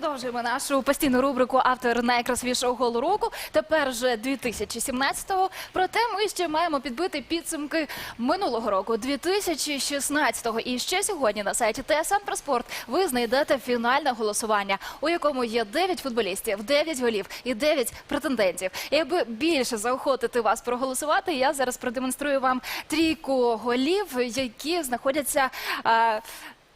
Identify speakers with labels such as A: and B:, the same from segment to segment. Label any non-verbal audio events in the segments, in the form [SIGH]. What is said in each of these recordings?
A: продовжуємо нашу постійну рубрику Автор найкрасивішого голу року. Тепер вже 2017-го. Проте ми ще маємо підбити підсумки минулого року, 2016-го. І ще сьогодні на сайті ТСН про спорт ви знайдете фінальне голосування, у якому є 9 футболістів, 9 голів і 9 претендентів. І Якби більше заохотити вас проголосувати, я зараз продемонструю вам трійку голів, які знаходяться.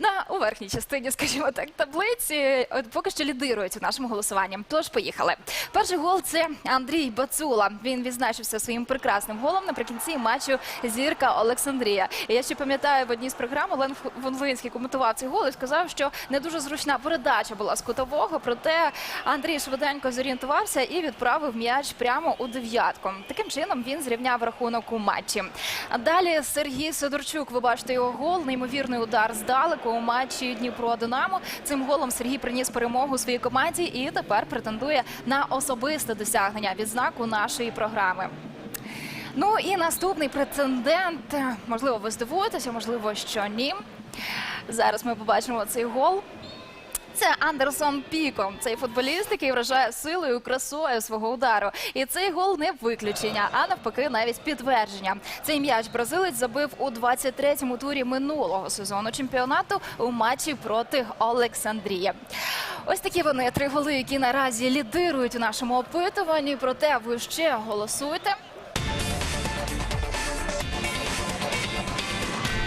A: На у верхній частині, [LAUGHS] скажімо так, таблиці от поки що лідирують у нашому голосуванні. Тож поїхали. Перший гол це Андрій Бацула. Він відзначився своїм прекрасним голом наприкінці матчу Зірка Олександрія. І я ще пам'ятаю в одній з програм Олен Вонлинський коментував цей гол і сказав, що не дуже зручна передача була з кутового. Проте Андрій швиденько зорієнтувався і відправив м'яч прямо у дев'ятку. Таким чином він зрівняв рахунок у матчі. А далі Сергій Сидорчук. Ви бачите його гол. Неймовірний удар здалеку у матчі Дніпро Динамо. Цим голом Сергій приніс перемогу своїй команді і тепер претендує на особисте досягнення відзнаку нашої програми. Ну і наступний претендент. Можливо, ви здивуєтеся, можливо, що ні. Зараз ми побачимо цей гол. Це Андерсон Піко. Цей футболіст, який вражає силою, красою свого удару. І цей гол не виключення, а навпаки, навіть підтвердження. Цей м'яч бразилець забив у 23-му турі минулого сезону чемпіонату у матчі проти Олександрії. Ось такі вони три голи, які наразі лідирують у нашому опитуванні. Проте ви ще голосуйте.